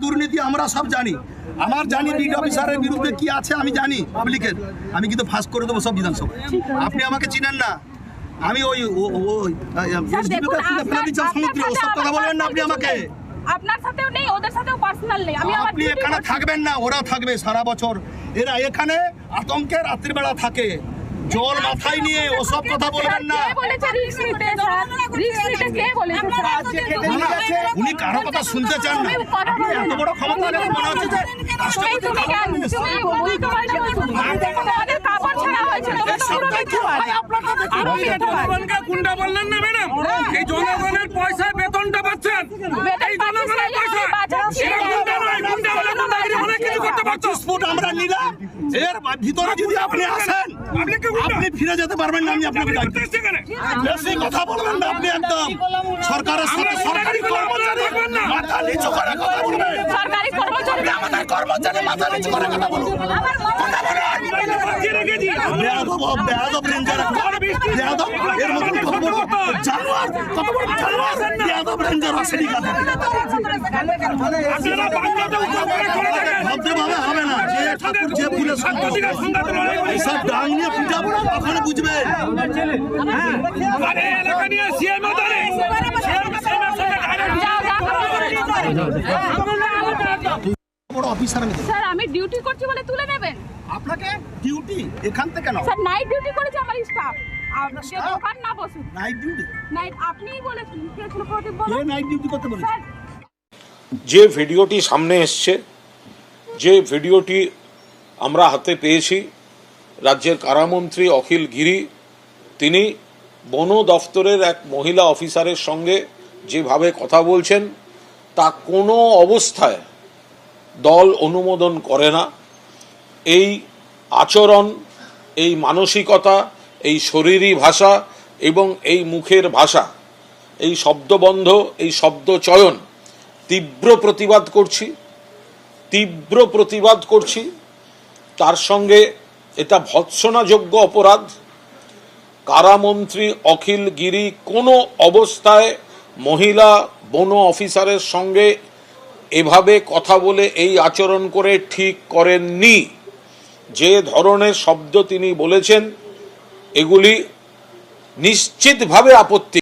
দুর্নীতি আমরা সব জানি আমার জানি বিড অফিসারের বিরুদ্ধে কি আছে আমি জানি পাবলিকের আমি কিন্তু ফাঁস করে দেবো সব বিধানসভা আপনি আমাকে চিনেন না আমি ওই সমুদ্রে ওসব কথা বলবেন না আপনি আমাকে আপনার সাথেও নেই ওদের সাথেও পার্সোনাল নেই আমি আপনি এখানে থাকবেন না ওরা থাকবে সারা বছর এরা এখানে আতঙ্কে রাত্রিবেলা থাকে জল মাথায় নিয়ে ওসব কথা বলবেন না, উনি কারও কথা শুনতে চান না ক্ষমতা নেই, মনে হচ্ছে যে রাষ্ট্রপতি কাপড় ছাড়া হয়েছে গুন্ডা বললেন না ম্যাডাম? এই জনগণের পয়সায় বেতনটা পাচ্ছেন। এই জনগণের আমরা নিলাম। এর ভিতরে যদি আপনি আসেন আপনি ফিরে যেতে পারবেন না আমি আপনাকে? বেশি কথা বলবেন না আপনি একদম সরকারের সাথে সরকারি কর্মচারী না। মাথা নিচু করে কথা বলবেন সরকারি কর্মচারী আপনি আমাদের কর্মচারী মাথা নিচু করে কথা বলুন। কথা বলুন। বেয়াদব বেয়াদব রেঞ্জার বেয়াদব এর মতন কত বড় জানোয়ার কত বড় জানোয়ার। বেয়াদব রেঞ্জার আসেনি কাছে আপনারা বাংলাতে উপকার করে থাকেন। ভদ্রভাবে হবে না। যে ঠাকুর যে ফুলের সঙ্গে সাংবাদিকের সংঘাতে লড়াই করি। সব ডাং নিয়ে পিটাবো না তখন বুঝবে। এলাকা নিয়ে জানে। CM এর সঙ্গে direct যাও যাও বড় অফিসার আমি স্যার আমি ডিউটি করছি বলে তুলে নেবেন? আপনাকে ডিউটি এখান থেকে নাও। স্যার নাইট ডিউটি করেছে আমার স্টাফ যে দোকান না বসুন। নাইট ডিউটি নাইট আপনিই বলেছেন কে ছিল প্রদীপ কে বলুন নাইট ডিউটি করতে বলেছে? যে ভিডিওটি সামনে এসছে যে ভিডিওটি আমরা হাতে পেয়েছি রাজ্যের কারামন্ত্রী অখিল গিরি তিনি বন দফতরের এক মহিলা অফিসারের সঙ্গে যেভাবে কথা বলছেন তা কোনো অবস্থায় দল অনুমোদন করে না। এই আচরণ, এই মানসিকতা, এই শরীরী ভাষা এবং এই মুখের ভাষা, এই শব্দবন্ধ, এই শব্দ চয়ন তীব্র প্রতিবাদ করছি, তীব্র প্রতিবাদ করছি। তার সঙ্গে এটা ভৎসনাযোগ্য অপরাধ। কারামন্ত্রী অখিল গিরি কোনো অবস্থায় মহিলা বন অফিসারের সঙ্গে এভাবে কথা বলে এই আচরণ করে ঠিক করেননি। যে ধরনের শব্দ তিনি বলেছেন, এগুলি নিশ্চিতভাবে আপত্তি।